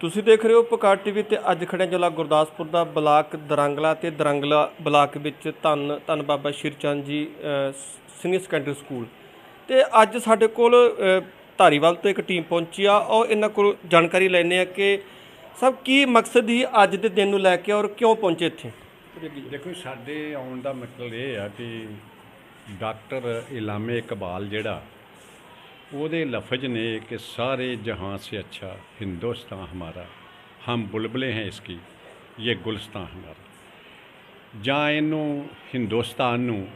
ਤੁਸੀਂ ਦੇਖ ਰਹੇ ਹੋ ਪਕਾਰ ਟੀਵੀ ਤੇ ਅੱਜ ਖੜੇ ਜ਼ਿਲ੍ਹਾ ਗੁਰਦਾਸਪੁਰ ਦਾ ਬਲਾਕ ਦਰੰਗਲਾ ਤੇ ਦਰੰਗਲਾ ਬਲਾਕ ਵਿੱਚ ਧੰਨ ਧੰਨ ਬਾਬਾ ਸ਼ਿਰਚੰਦ ਜੀ ਸੀਨੀਅਰ ਸੈਕੰਡਰੀ ਸਕੂਲ। ਤੇ ਅੱਜ ਸਾਡੇ ਕੋਲ ਧਾਰੀਵਾਲ ਤੋਂ ਇੱਕ ਟੀਮ ਪਹੁੰਚੀ ਆ। ਔਰ ਇਹਨਾਂ ਕੋਲ ਜਾਣਕਾਰੀ ਲੈਣੇ ਆ ਕਿ ਸਭ ਕੀ ਮਕਸਦ ਹੀ ਅੱਜ ਦੇ ਦਿਨ ਨੂੰ ਲੈ ਕੇ ਔਰ ਕਿਉਂ ਪਹੁੰਚੇ ਇੱਥੇ? ਦੇਖੋ ਸਾਡੇ ਆਉਣ ਦਾ ਮਤਲਬ ਇਹ ਆ ਕਿ ਡਾਕਟਰ ਇਲਾਮੇ ਇਕਬਾਲ ਜਿਹੜਾ ਉਹਦੇ ਲਫ਼ਜ਼ ਨੇ ਕਿ ਸਾਰੇ ਜਹਾਂ ਸੇ ਅੱਛਾ ਹਿੰਦੁਸਤਾਨ ਹਮਾਰਾ। ਹਮ ਬੁਲਬਲੇ ਹੈ ਇਸ ਕੀ ਇਹ ਗੁਲਸਤਾਨ ਹਮਾਰਾ। ਜਾਂ ਇਹਨੂੰ ਹਿੰਦੁਸਤਾਨ ਨੂੰ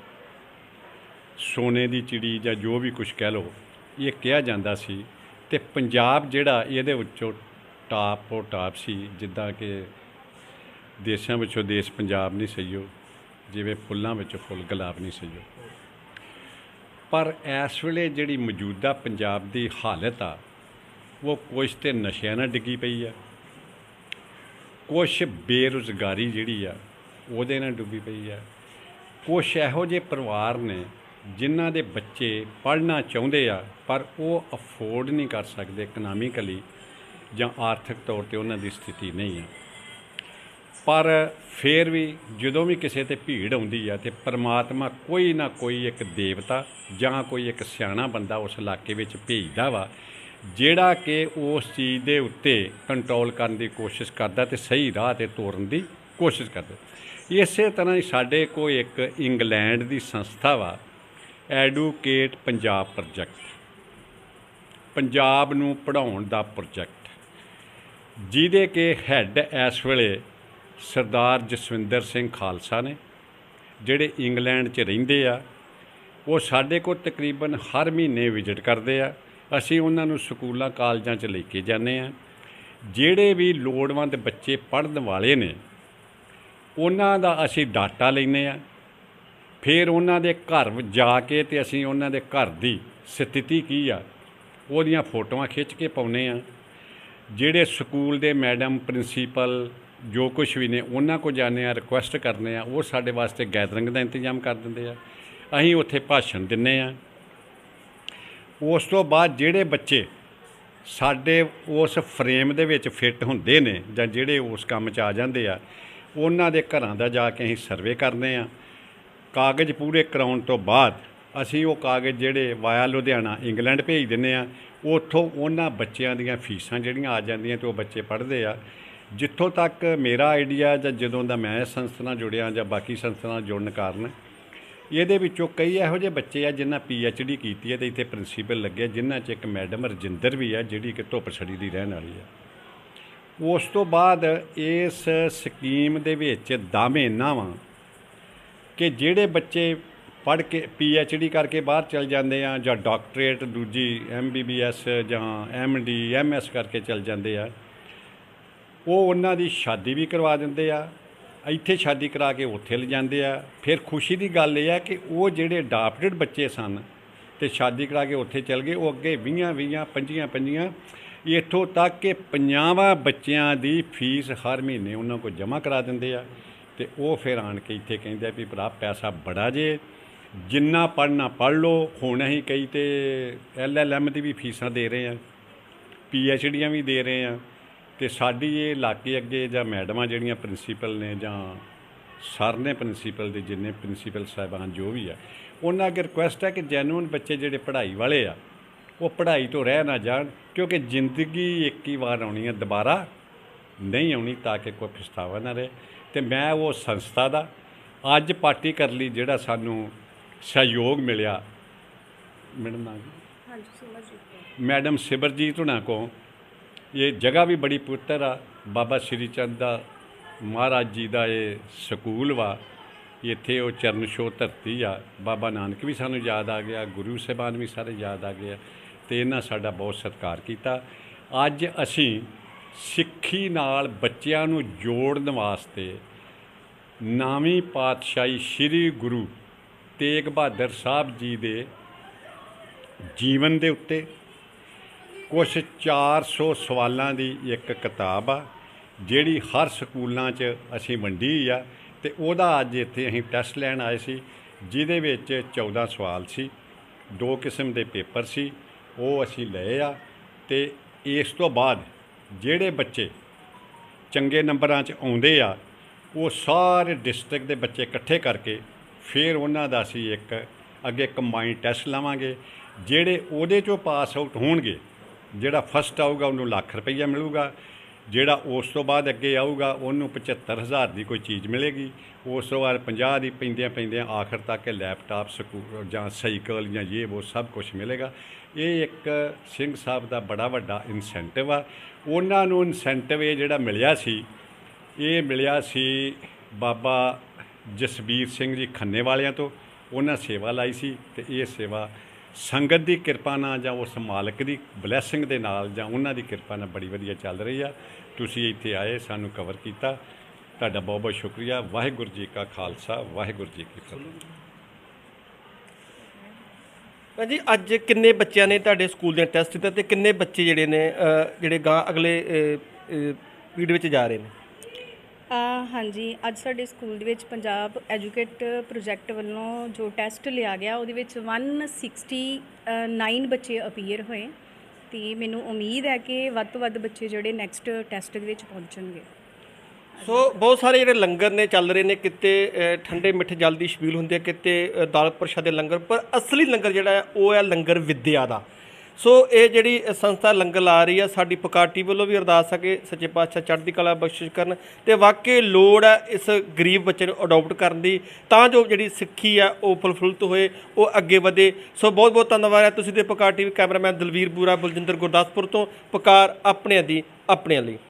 ਸੋਨੇ ਦੀ ਚਿੜੀ ਜਾਂ ਜੋ ਵੀ ਕੁਝ ਕਹਿ ਲੋ ਇਹ ਕਿਹਾ ਜਾਂਦਾ ਸੀ ਤੇ ਪੰਜਾਬ ਜਿਹੜਾ ਇਹਦੇ ਵਿੱਚੋਂ ਟਾਪ ਉਹ ਟਾਪ ਸੀ, ਜਿੱਦਾਂ ਕਿ ਦੇਸ਼ਾਂ ਵਿੱਚੋਂ ਦੇਸ਼ ਪੰਜਾਬ ਨਹੀਂ ਸਈਓ ਜਿਵੇਂ ਫੁੱਲਾਂ ਵਿੱਚੋਂ ਫੁੱਲ ਗੁਲਾਬ ਨਹੀਂ ਸਈਓ ਪਰ ਇਸ ਵੇਲੇ ਜਿਹੜੀ ਮੌਜੂਦਾ ਪੰਜਾਬ ਦੀ ਹਾਲਤ ਆ, ਉਹ ਕੁਛ ਤੇ ਨਸ਼ਿਆਂ ਨਾਲ ਡਿੱਗੀ ਪਈ ਆ। ਕੁਛ ਬੇਰੁਜ਼ਗਾਰੀ ਜਿਹੜੀ ਆ, ਉਹਦੇ ਨਾਲ ਡੁੱਬੀ ਪਈ ਆ। ਕੁਛ ਇਹੋ ਜਿਹੇ ਪਰਿਵਾਰ ਨੇ ਜਿਨ੍ਹਾਂ ਦੇ ਬੱਚੇ ਪੜ੍ਹਨਾ ਚਾਹੁੰਦੇ ਆ, ਪਰ ਉਹ ਅਫੋਰਡ ਨਹੀਂ ਕਰ ਸਕਦੇ ਇਕਨੋਮਿਕਲੀ ਜਾਂ ਆਰਥਿਕ ਤੌਰ ਤੇ ਉਹਨਾਂ ਦੀ ਸਥਿਤੀ ਨਹੀਂ ਆ। ਪਰ ਫੇਰ ਵੀ ਜਦੋਂ ਵੀ ਕਿਸੇ ਤੇ ਭੀੜ ਆਉਂਦੀ ਆ ਤੇ ਪਰਮਾਤਮਾ ਕੋਈ ਨਾ ਕੋਈ ਇੱਕ ਦੇਵਤਾ ਜਾਂ ਕੋਈ ਇੱਕ ਸਿਆਣਾ ਬੰਦਾ ਉਸ ਇਲਾਕੇ ਵਿੱਚ ਭੇਜਦਾ ਵਾ, ਜਿਹੜਾ ਕਿ ਉਸ ਚੀਜ਼ ਦੇ ਉੱਤੇ ਕੰਟਰੋਲ ਕਰਨ ਦੀ ਕੋਸ਼ਿਸ਼ ਕਰਦਾ ਤੇ ਸਹੀ ਰਾਹ ਤੇ ਤੋਰਨ ਦੀ ਕੋਸ਼ਿਸ਼ ਕਰਦਾ। ਇਸੇ ਤਰ੍ਹਾਂ ਹੀ ਸਾਡੇ ਕੋਲ ਇੱਕ ਇੰਗਲੈਂਡ ਦੀ ਸੰਸਥਾ ਵਾ ਐਡੂਕੇਟ ਪੰਜਾਬ ਪ੍ਰੋਜੈਕਟ ਪੰਜਾਬ ਨੂੰ ਪੜ੍ਹਾਉਣ ਦਾ ਪ੍ਰੋਜੈਕਟ ਜਿਹਦੇ ਕਿ ਹੈੱਡ ਇਸ ਵੇਲੇ ਸਰਦਾਰ ਜਸਵਿੰਦਰ ਸਿੰਘ ਖਾਲਸਾ ਨੇ, ਜਿਹੜੇ ਇੰਗਲੈਂਡ 'ਚ ਰਹਿੰਦੇ ਆ, ਉਹ ਸਾਡੇ ਕੋਲ ਤਕਰੀਬਨ ਹਰ ਮਹੀਨੇ ਵਿਜ਼ਿਟ ਕਰਦੇ ਆ। ਅਸੀਂ ਉਹਨਾਂ ਨੂੰ ਸਕੂਲਾਂ, ਕਾਲਜਾਂ 'ਚ ਲੈ ਕੇ ਜਾਂਦੇ ਆ। ਜਿਹੜੇ ਵੀ ਲੋੜਵੰਦ ਬੱਚੇ ਪੜ੍ਹਨ ਵਾਲੇ ਨੇ, ਉਹਨਾਂ ਦਾ ਅਸੀਂ ਡਾਟਾ ਲੈਂਦੇ ਆ। ਫਿਰ ਉਹਨਾਂ ਦੇ ਘਰ ਜਾ ਕੇ ਤੇ ਅਸੀਂ ਉਹਨਾਂ ਦੇ ਘਰ ਦੀ ਸਥਿਤੀ ਕੀ ਆ, ਉਹਦੀਆਂ ਫੋਟੋਆਂ ਖਿੱਚ ਕੇ ਪਾਉਨੇ ਆ। ਜਿਹੜੇ ਸਕੂਲ ਦੇ ਮੈਡਮ, ਪ੍ਰਿੰਸੀਪਲ ਜੋ ਕੁਝ ਵੀ ਨੇ, ਉਹਨਾਂ ਕੋ ਜਾਂਦੇ ਆ ਰਿਕੁਐਸਟ ਕਰਨੇ ਆ ਉਹ ਸਾਡੇ ਵਾਸਤੇ ਗੈਦਰਿੰਗ ਦਾ ਇੰਤਜ਼ਾਮ ਕਰ ਦਿੰਦੇ ਆ। ਅਸੀਂ ਉੱਥੇ ਭਾਸ਼ਣ ਦਿੰਨੇ ਆ ਉਸ ਤੋਂ ਬਾਅਦ ਜਿਹੜੇ ਬੱਚੇ ਸਾਡੇ ਉਸ ਫਰੇਮ ਦੇ ਵਿੱਚ ਫਿੱਟ ਹੁੰਦੇ ਨੇ ਜਾਂ ਜਿਹੜੇ ਉਸ ਕੰਮ 'ਚ ਆ ਜਾਂਦੇ ਆ, ਉਹਨਾਂ ਦੇ ਘਰਾਂ ਦਾ ਜਾ ਕੇ ਅਸੀਂ ਸਰਵੇ ਕਰਨੇ ਆ ਕਾਗਜ਼ ਪੂਰੇ ਕਰਾਉਣ ਤੋਂ ਬਾਅਦ ਅਸੀਂ ਉਹ ਕਾਗਜ਼ ਜਿਹੜੇ ਵਾਇਆ ਲੁਧਿਆਣਾ ਇੰਗਲੈਂਡ ਭੇਜ ਦਿੰਨੇ ਆ ਉੱਥੋਂ ਉਹਨਾਂ ਬੱਚਿਆਂ ਦੀਆਂ ਫੀਸਾਂ ਜਿਹੜੀਆਂ ਆ ਜਾਂਦੀਆਂ ਤੇ ਉਹ ਬੱਚੇ ਪੜ੍ਹਦੇ ਆ। ਜਿੱਥੋਂ ਤੱਕ ਮੇਰਾ ਆਈਡੀਆ ਜਾਂ ਜਦੋਂ ਦਾ ਮੈਂ ਇਸ ਸੰਸਥਾ ਨਾਲ ਜੁੜਿਆ ਜਾਂ ਬਾਕੀ ਸੰਸਥਾ ਨਾਲ ਜੁੜਨ ਕਾਰਨ, ਇਹਦੇ ਵਿੱਚੋਂ ਕਈ ਇਹੋ ਜਿਹੇ ਬੱਚੇ ਆ ਜਿਨ੍ਹਾਂ ਪੀ ਐਚ ਡੀ ਕੀਤੀ ਹੈ ਤੇ ਇੱਥੇ ਪ੍ਰਿੰਸੀਪਲ ਲੱਗੇ ਜਿਨ੍ਹਾਂ 'ਚ ਇੱਕ ਮੈਡਮ ਰਜਿੰਦਰ ਵੀ ਹੈ ਜਿਹੜੀ ਕਿ ਧੁੱਪ ਛੜੀ ਦੀ ਰਹਿਣ ਵਾਲੀ ਹੈ ਉਸ ਤੋਂ ਬਾਅਦ ਇਸ ਸਕੀਮ ਦੇ ਵਿੱਚ ਦਾਅਵੇ ਇੰਨਾ ਵਾ ਕਿ ਜਿਹੜੇ ਬੱਚੇ ਪੜ੍ਹ ਕੇ ਪੀ ਐਚ ਡੀ ਕਰਕੇ ਬਾਹਰ ਚਲ ਜਾਂਦੇ ਆ ਜਾਂ ਡਾਕਟਰੇਟ, ਦੂਜੀ ਐਮ ਬੀ ਬੀ ਐਸ ਜਾਂ ਐਮ ਡੀ ਐਮ ਐਸ ਕਰਕੇ ਚਲ ਜਾਂਦੇ ਆ ਉਹ ਉਹਨਾਂ ਦੀ ਸ਼ਾਦੀ ਵੀ ਕਰਵਾ ਦਿੰਦੇ ਆ, ਇੱਥੇ ਸ਼ਾਦੀ ਕਰਾ ਕੇ ਉੱਥੇ ਲੈ ਜਾਂਦੇ ਆ। ਫਿਰ ਖੁਸ਼ੀ ਦੀ ਗੱਲ ਇਹ ਆ ਕਿ ਉਹ ਜਿਹੜੇ ਅਡਾਪਟਡ ਬੱਚੇ ਸਨ ਤੇ ਸ਼ਾਦੀ ਕਰਾ ਕੇ ਉੱਥੇ ਚਲ ਗਏ, ਉਹ ਅੱਗੇ 20 20 25 25 ਇੱਥੋਂ ਤੱਕ ਕਿ ਪੰਜਾਵਾਂ ਬੱਚਿਆਂ ਦੀ ਫੀਸ ਹਰ ਮਹੀਨੇ ਉਹਨਾਂ ਕੋਲ ਜਮ੍ਹਾਂ ਕਰਾ ਦਿੰਦੇ ਆ ਤੇ ਉਹ ਫਿਰ ਆਣ ਕੇ ਇੱਥੇ ਕਹਿੰਦੇ ਆ ਵੀ ਭਰਾ ਪੈਸਾ ਬੜਾ ਜੇ, ਜਿੰਨਾ ਪੜ੍ਹਨਾ ਪੜ੍ਹ ਲਓ। ਹੁਣ ਅਸੀਂ ਕਈ ਤੇ ਐਲ ਐਲ ਐਮ ਦੀ ਵੀ ਫੀਸਾਂ ਦੇ ਰਹੇ ਆ, ਪੀ ਐਚ ਡੀਆਂ ਵੀ ਦੇ ਰਹੇ ਆ। ਤੇ ਸਾਡੀ ਇਹ ਇਲਾਕੇ ਅੱਗੇ ਜਾਂ ਮੈਡਮਾਂ ਜਿਹੜੀਆਂ ਪ੍ਰਿੰਸੀਪਲ ਨੇ ਜਾਂ ਸਰ ਨੇ ਪ੍ਰਿੰਸੀਪਲ ਦੇ ਜਿੰਨੇ ਪ੍ਰਿੰਸੀਪਲ ਸਾਹਿਬਾਨ ਜੋ ਵੀ ਆ ਉਹਨਾਂ ਅੱਗੇ ਰਿਕੁਐਸਟ ਹੈ ਕਿ ਜੈਨੂਨ ਬੱਚੇ ਜਿਹੜੇ ਪੜ੍ਹਾਈ ਵਾਲੇ ਆ ਉਹ ਪੜ੍ਹਾਈ ਤੋਂ ਰਹਿ ਨਾ ਜਾਣ ਕਿਉਂਕਿ ਜ਼ਿੰਦਗੀ ਇੱਕ ਹੀ ਵਾਰ ਆਉਣੀ ਹੈ ਦੁਬਾਰਾ ਨਹੀਂ ਆਉਣੀ ਤਾਂ ਕਿ ਕੋਈ ਪਛਤਾਵਾ ਨਾ ਰਹੇ। ਤੇ ਮੈਂ ਉਹ ਸੰਸਥਾ ਦਾ ਅੱਜ ਪਾਰਟੀ ਕਰ ਲਈ ਜਿਹੜਾ ਸਾਨੂੰ ਸਹਿਯੋਗ ਮਿਲਿਆ। ਮੈਡਮ ਨਾਮ ਹਾਂਜੀ ਸਿਮਰਜੀਤ ਮੈਡਮ ਸਿਮਰਜੀਤ ਹੁਣਾਂ ਕੋ ਇਹ ਜਗ੍ਹਾ ਵੀ ਬੜੀ ਪਵਿੱਤਰ ਆ। ਬਾਬਾ ਸ਼੍ਰੀ ਚੰਦ ਦਾ ਮਹਾਰਾਜ ਜੀ ਦਾ ਇਹ ਸਕੂਲ ਵਾ। ਇੱਥੇ ਉਹ ਚਰਨ ਛੋਹ ਧਰਤੀ ਆ। ਬਾਬਾ ਨਾਨਕ ਵੀ ਸਾਨੂੰ ਯਾਦ ਆ ਗਿਆ, ਗੁਰੂ ਸਾਹਿਬਾਨ ਵੀ ਸਾਰੇ ਯਾਦ ਆ ਗਏ ਆ ਤੇ ਇਹਨਾਂ ਸਾਡਾ ਬਹੁਤ ਸਤਿਕਾਰ ਕੀਤਾ। ਅੱਜ ਅਸੀਂ ਸਿੱਖੀ ਨਾਲ ਬੱਚਿਆਂ ਨੂੰ ਜੋੜਨ ਵਾਸਤੇ ਨਾਵੀਂ ਪਾਤਸ਼ਾਹੀ ਸ੍ਰੀ ਗੁਰੂ ਤੇਗ ਬਹਾਦਰ ਸਾਹਿਬ ਜੀ ਦੇ ਜੀਵਨ ਦੇ ਉੱਤੇ ਕੁਛ 400 ਸਵਾਲਾਂ ਦੀ ਇੱਕ ਕਿਤਾਬ ਆ, ਜਿਹੜੀ ਹਰ ਸਕੂਲਾਂ 'ਚ ਅਸੀਂ ਵੰਡੀ ਆ, ਤੇ ਉਹਦਾ ਅੱਜ ਇੱਥੇ ਅਸੀਂ ਟੈਸਟ ਲੈਣ ਆਏ ਸੀ, ਜਿਹਦੇ ਵਿੱਚ 14 ਸਵਾਲ ਸੀ, ਦੋ ਕਿਸਮ ਦੇ ਪੇਪਰ ਸੀ, ਉਹ ਅਸੀਂ ਲਏ ਆ, ਤੇ ਇਸ ਤੋਂ ਬਾਅਦ ਜਿਹੜੇ ਬੱਚੇ ਚੰਗੇ ਨੰਬਰਾਂ 'ਚ ਆਉਂਦੇ ਆ, ਉਹ ਸਾਰੇ ਡਿਸਟ੍ਰਿਕਟ ਦੇ ਬੱਚੇ ਇਕੱਠੇ ਕਰਕੇ ਫਿਰ ਉਹਨਾਂ ਦਾ ਅਸੀਂ ਇੱਕ ਅੱਗੇ ਕੰਬਾਈਨ ਟੈਸਟ ਲਾਵਾਂਗੇ, ਜਿਹੜੇ ਉਹਦੇ 'ਚੋਂ ਪਾਸ ਆਊਟ ਹੋਣਗੇ ਜਿਹੜਾ ਫਸਟ ਆਊਗਾ ਉਹਨੂੰ ਲੱਖ ਰੁਪਈਆ ਮਿਲੂਗਾ, ਜਿਹੜਾ ਉਸ ਤੋਂ ਬਾਅਦ ਅੱਗੇ ਆਊਗਾ ਉਹਨੂੰ 75000 ਦੀ ਕੋਈ ਚੀਜ਼ ਮਿਲੇਗੀ, ਉਸ ਤੋਂ ਬਾਅਦ 50 ਦੀ ਪੈਂਦਿਆਂ ਪੈਂਦਿਆਂ ਆਖਰ ਤੱਕ ਲੈਪਟਾਪ ਸਕੂ, ਜਾਂ ਸਾਈਕਲ, ਜਾਂ ਇਹ ਉਹ ਸਭ ਕੁਝ ਮਿਲੇਗਾ। ਇਹ ਇੱਕ ਸਿੰਘ ਸਾਹਿਬ ਦਾ ਬੜਾ ਵੱਡਾ ਇਨਸੈਂਟਿਵ ਆ। ਉਹਨਾਂ ਨੂੰ ਇਨਸੈਂਟਿਵ ਇਹ ਜਿਹੜਾ ਮਿਲਿਆ ਸੀ, ਇਹ ਮਿਲਿਆ ਸੀ ਬਾਬਾ ਜਸਬੀਰ ਸਿੰਘ ਜੀ ਖੰਨੇ ਵਾਲਿਆਂ ਤੋਂ। ਉਹਨਾਂ ਸੇਵਾ ਲਾਈ ਸੀ ਤੇ ਇਹ ਸੇਵਾ ਸੰਗਤ ਦੀ ਕਿਰਪਾ ਨਾਲ ਜਾਂ ਉਸ ਮਾਲਕ ਦੀ ਬਲੇਸਿੰਗ ਦੇ ਨਾਲ ਜਾਂ ਉਹਨਾਂ ਦੀ ਕਿਰਪਾ ਨਾਲ ਬੜੀ ਵਧੀਆ ਚੱਲ ਰਹੀ ਆ। ਤੁਸੀਂ ਇੱਥੇ ਆਏ, ਸਾਨੂੰ ਕਵਰ ਕੀਤਾ। ਤੁਹਾਡਾ ਬਹੁਤ ਬਹੁਤ ਸ਼ੁਕਰੀਆ। ਵਾਹਿਗੁਰੂ ਜੀ ਕਾ ਖਾਲਸਾ, ਵਾਹਿਗੁਰੂ ਜੀ ਕੀ ਫਤਿਹ। ਭੈਣ ਜੀ, ਅੱਜ ਕਿੰਨੇ ਬੱਚਿਆਂ ਨੇ ਤੁਹਾਡੇ ਸਕੂਲ ਦੇ ਟੈਸਟ ਦਿੱਤੇ ਤੇ ਕਿੰਨੇ ਬੱਚੇ ਜਿਹੜੇ ਨੇ ਜਿਹੜੇ ਗਾਂ ਅਗਲੇ ਪੀਰੀਅਡ ਵਿੱਚ ਜਾ ਰਹੇ ਨੇ? ਹਾਂਜੀ, ਅੱਜ ਸਾਡੇ ਸਕੂਲ ਦੇ ਵਿੱਚ ਪੰਜਾਬ ਐਜੂਕੇਟ ਪ੍ਰੋਜੈਕਟ ਵੱਲੋਂ ਜੋ ਟੈਸਟ ਲਿਆ ਗਿਆ, ਉਹਦੇ ਵਿੱਚ 169 ਬੱਚੇ ਅਪੀਅਰ ਹੋਏ। ਤੇ ਮੈਨੂੰ ਉਮੀਦ ਹੈ ਕਿ ਵੱਧ ਤੋਂ ਵੱਧ ਬੱਚੇ ਜਿਹੜੇ ਨੈਕਸਟ ਟੈਸਟ ਦੇ ਵਿੱਚ ਪਹੁੰਚਣਗੇ। ਸੋ, ਬਹੁਤ ਸਾਰੇ ਜਿਹੜੇ ਲੰਗਰ ਨੇ, ਚੱਲ ਰਹੇ ਨੇ, ਕਿਤੇ ਠੰਡੇ ਮਿੱਠੇ ਜਲ ਦੀ ਛਬੀਲ ਹੁੰਦੀ ਹੈ ਕਿਤੇ ਦਾਲ ਪ੍ਰਸ਼ਾਦ ਦੇ ਲੰਗਰ, ਪਰ ਅਸਲੀ ਲੰਗਰ ਜਿਹੜਾ ਹੈ, ਉਹ ਹੈ ਲੰਗਰ ਵਿਦਿਆ ਦਾ। ਸੋ ਇਹ ਜਿਹੜੀ ਸੰਸਥਾ ਲੰਗਰ ਲਾ ਰਹੀ ਹੈ ਸਾਡੀ ਪਕਾਟੀ ਵੱਲੋਂ ਵੀ ਅਰਦਾਸ ਹੈ ਕਿ ਸੱਚੇ ਪਾਤਸ਼ਾਹ ਚੜ੍ਹਦੀ ਕਲਾ ਬਖਸ਼ਿਸ਼ ਕਰਨ ਤੇ ਵਾਕਈ ਲੋੜ ਹੈ ਇਸ ਗਰੀਬ ਬੱਚੇ ਨੂੰ ਅਡਾਪਟ ਕਰਨ ਦੀ। ਤਾਂ ਜੋ ਜਿਹੜੀ ਸਿੱਖੀ ਆ, ਉਹ ਫੁੱਲਫੁਲਤ ਹੋਏ, ਉਹ ਅੱਗੇ ਵਧੇ। ਸੋ ਬਹੁਤ ਬਹੁਤ ਧੰਨਵਾਦ ਹੈ ਤੁਸੀਂ ਦੇ ਪਕਾਟੀ ਟੀਵੀ ਕੈਮਰਾਮੈਨ ਦਲਵੀਰ ਬੂਰਾ ਬਲਜਿੰਦਰ ਗੁਰਦਾਸਪੁਰ ਤੋਂ ਪਕਾਰ ਆਪਣਿਆਂ ਦੀ, ਆਪਣਿਆਂ ਲਈ।